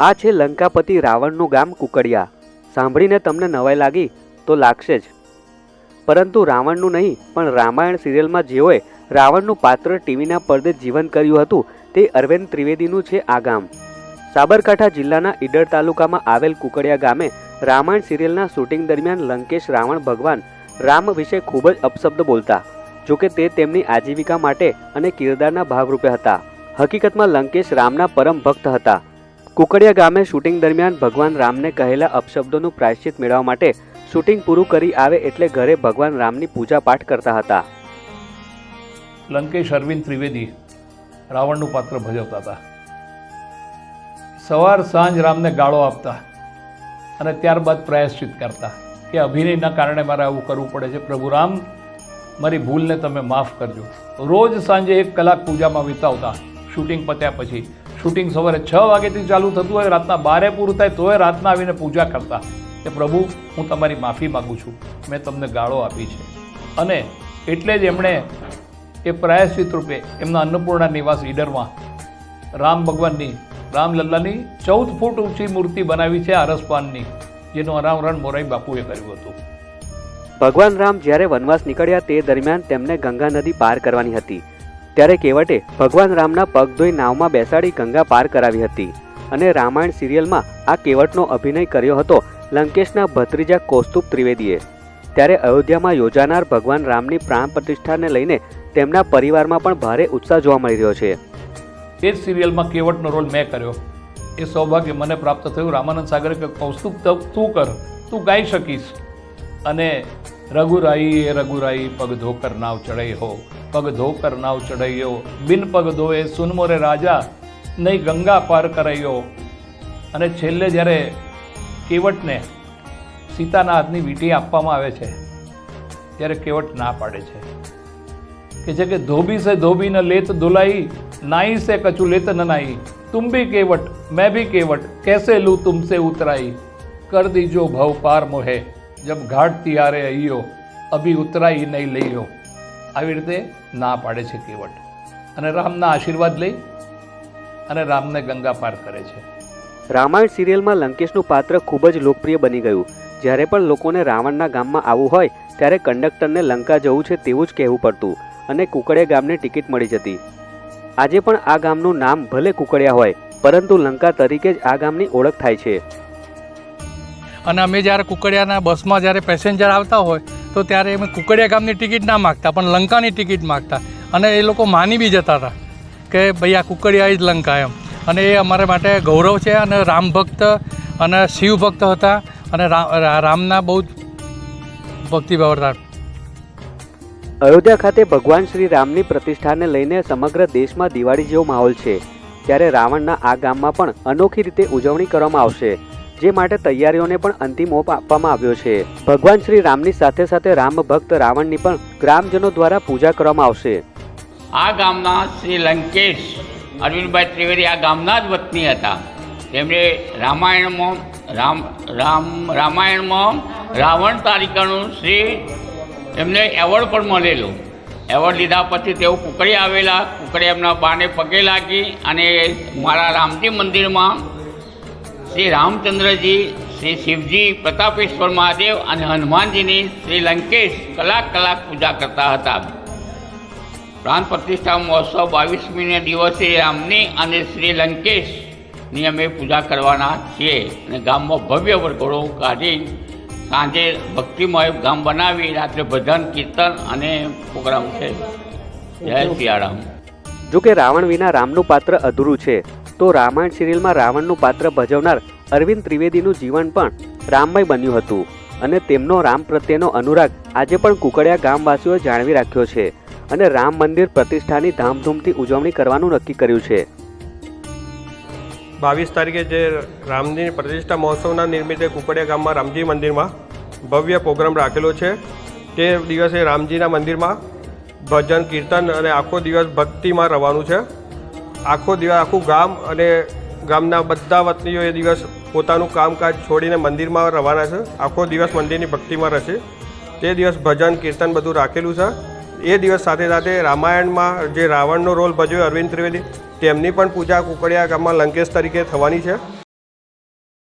આ છે લંકાપતિ રાવણનું ગામ કુકડિયા. સાંભળીને તમને નવાઈ લાગી તો લાગશે જ. પરંતુ રાવણનું નહીં, પણ રામાયણ સિરિયલમાં જેઓએ રાવણનું પાત્ર ટીવીના પડદે જીવન કર્યું હતું, તે અરવિંદ ત્રિવેદીનું છે આ ગામ. સાબરકાંઠા જિલ્લાના ઈડર તાલુકામાં આવેલ કુકડિયા ગામે રામાયણ સિરિયલના શૂટિંગ દરમિયાન લંકેશ રાવણ ભગવાન રામ વિશે ખૂબ જ અપશબ્દ બોલતા, જોકે તે તેમની આજીવિકા માટે અને કિરદારના ભાગરૂપે હતા. હકીકતમાં લંકેશ રામના પરમ ભક્ત હતા. કુકડિયા ગામે શૂટિંગ દરમિયાન ભગવાન રામને કહેલા અપશબ્દોનું પ્રાયશ્ચિત મેળવવા માટે શૂટિંગ પૂરું કરી આવે એટલે ઘરે ભગવાન રામની પૂજા પાઠ કરતા હતા. લંકેશ અરવિંદ ત્રિવેદી રાવણનું પાત્ર ભજવતા હતા. સવાર સાંજ રામને ગાળો આપતા અને ત્યારબાદ પ્રયાશ્ચિત કરતા કે અભિનયના કારણે મારે આવું કરવું પડે છે. પ્રભુ રામ, મારી ભૂલને તમે માફ કરજો. રોજ સાંજે એક કલાક પૂજામાં વિતાવતા શૂટિંગ પત્યા પછી શૂટિંગ સવારે છ વાગ્યાથી ચાલુ થતું હોય, રાતના બારે પૂરું થાય તોય રાતના આવીને પૂજા કરતા. કે પ્રભુ, હું તમારી માફી માગું છું. મેં તમને ગાળો આપી છે. અને એટલે જ એમણે એ પ્રાયશ્ચિત રૂપે એમના અન્નપૂર્ણા નિવાસ ઈડરમાં રામ ભગવાનની રામલલ્લાની ચૌદ ફૂટ ઊંચી મૂર્તિ બનાવી છે આરસપાનની, જેનું અનાવરણ મોરાઈ બાપુએ કર્યું હતું. ભગવાન રામ જ્યારે વનવાસ નીકળ્યા તે દરમિયાન તેમને ગંગા નદી પાર કરવાની હતી. ત્યારે કેવટે ભગવાન રામના પગ ધોઈ નાવમાં બેસાડી ગંગા પાર કરાવી હતી અને રામાયણ સિરિયલમાં આ કેવટનો અભિનય કર્યો હતો લંકેશના ભત્રીજા કૌસ્તુભ ત્રિવેદીએ. ત્યારે અયોધ્યામાં યોજાનાર ભગવાન રામની પ્રાણ પ્રતિષ્ઠાને લઈને તેમના પરિવારમાં પણ ભારે ઉત્સાહ જોવા મળી રહ્યો છે. એ જ સિરિયલમાં કેવટનો રોલ મેં કર્યો. એ સૌભાગ્ય મને પ્રાપ્ત થયું. રામાનંદ સાગરે કે કૌસ્તુભ ત- કર. તું ગાઈ શકીશ. અને રઘુરાઈ એ રઘુરાઈ, પગ ધોકર નાવ ચડૈયો પગ ધોકર નાવ ચડૈયો બિન પગ ધોએ સુનમોરે રાજા નહીં ગંગા પાર કરાયો અને છેલ્લે જ્યારે કેવટને સીતાના હાથની વીંટી આપવામાં આવે છે, ત્યારે કેવટ ના પાડે છે. કે છે કે ધોબી સે ધોબીને લેત ધોલાઈ નાઈ સે કચું લેત ન નાઈ. તુમ બી કેવટ, મેં બી કેવટ, કેસે લૂ તુમસે ઉતરાઈ? કર દીજો ભવ પાર મોહે. જબ ઘાટ તિયારે અહીયો અભી ઉતરાઈ નહીં લઈયો. આવી રીતે ના પાડે છે કેવટ. અને રામના આશીર્વાદ લઈ અને રામને ગંગા પાર કરે છે. રામાયણ સિરિયલમાં લંકેશનું પાત્ર ખૂબ જ લોકપ્રિય બની ગયું. જ્યારે પણ લોકોને રાવણના ગામમાં આવવું હોય, ત્યારે કંડક્ટરને લંકા જવું છે તેવું જ કહેવું પડતું અને કુકડે ગામને ટિકિટ મળી જતી. આજે પણ આ ગામનું નામ ભલે કુકડિયા હોય, પરંતુ લંકા તરીકે જ આ ગામની ઓળખ થાય છે. અને અમે જ્યારે કુકડિયાના બસમાં જ્યારે પેસેન્જર આવતા હોય, તો ત્યારે અમે કુકડિયા ગામની ટિકિટ ના માગતા, પણ લંકાની ટિકિટ માગતા. અને એ લોકો માની બી જતા હતા કે ભાઈ આ કુકડિયા જ લંકા એમ. અને એ અમારા માટે ગૌરવ છે અને રામ ભક્ત અને શિવ ભક્ત હતા અને રામના બહુ જ ભક્તિભાવ હતા અયોધ્યા ખાતે ભગવાન શ્રી રામની પ્રતિષ્ઠાને લઈને સમગ્ર દેશમાં દિવાળી જેવો માહોલ છે. ત્યારે રાવણના આ ગામમાં પણ અનોખી રીતે ઉજવણી કરવામાં આવશે. જે માટે તૈયારીઓને પણ અંતિમ ઓપ આપવામાં આવ્યો છે. ભગવાન શ્રી રામની સાથે સાથે રામ ભક્ત રાવણની પણ ગ્રામજનો દ્વારા પૂજા કરવામાં આવશે. આ ગામના શ્રી લંકેશ, અરવિંદભાઈ ત્રિવેદી આ ગામના જ વતની હતા. તેમણે રામાયણમાં, રામ રામ, રામાયણમાં રાવણ તારીખાનું શ્રી એમને એવોર્ડ પણ મળેલો. એવોર્ડ લીધા પછી તેઓ કુકડી આવેલા, કુકડી એમના બાને પગે લાગી અને મારા રામજી મંદિરમાં શ્રી રામચંદ્રજી શ્રી શિવજી પ્રતાપેશ્વર મહાદેવ અને હનુમાનજીની શ્રી લંકેશ કલાક કલાક પૂજા કરતા હતા. પ્રાણ પ્રતિષ્ઠા મહોત્સવ બાવીસમીને દિવસે રામની અને શ્રી લંકેશની અમે પૂજા કરવાના છીએ અને ગામમાં ભવ્ય વરઘોડો કાઢી સાંજે ભક્તિમય ગામ બનાવી રાત્રે ભજન કીર્તન અને પ્રોગ્રામ છે. જય સિયારામ જો કે રાવણ વિના રામનું પાત્ર અધૂરું છે. તો રામાયણ સિરિયલમાં રાવણનું પાત્ર ભજવનાર અરવિંદ ત્રિવેદીનું જીવન પણ રામમય બન્યું હતું. અને તેમનો રામ પ્રત્યેનો અનુરાગ આજે પણ કુકડિયા ગામવાસીઓએ જાળવી રાખ્યો છે અને રામ મંદિર પ્રતિષ્ઠાની ધામધૂમથી ઉજવણી કરવાનું નક્કી કર્યું છે. બાવીસ તારીખે જે રામજીની પ્રતિષ્ઠા મહોત્સવના નિમિત્તે કુકડિયા ગામમાં રામજી મંદિરમાં ભવ્ય પ્રોગ્રામ રાખેલો છે. તે દિવસે રામજીના મંદિરમાં ભજન, કીર્તન અને આખો દિવસ ભક્તિમાં રહેવાનું છે. આખો દિવસ આખું ગામ અને ગામના બધા વતનીઓ એ દિવસ પોતાનું કામકાજ છોડીને મંદિરમાં રવાના છે. આખો દિવસ મંદિરની ભક્તિમાં રહેશે. તે દિવસ ભજન, કીર્તન બધું રાખેલું છે. એ દિવસ સાથે સાથે રામાયણમાં જે રાવણનો રોલ ભજવ્યો અરવિંદ ત્રિવેદી, તેમની પણ પૂજા કુકડિયા ગામમાં લંકેશ તરીકે થવાની છે.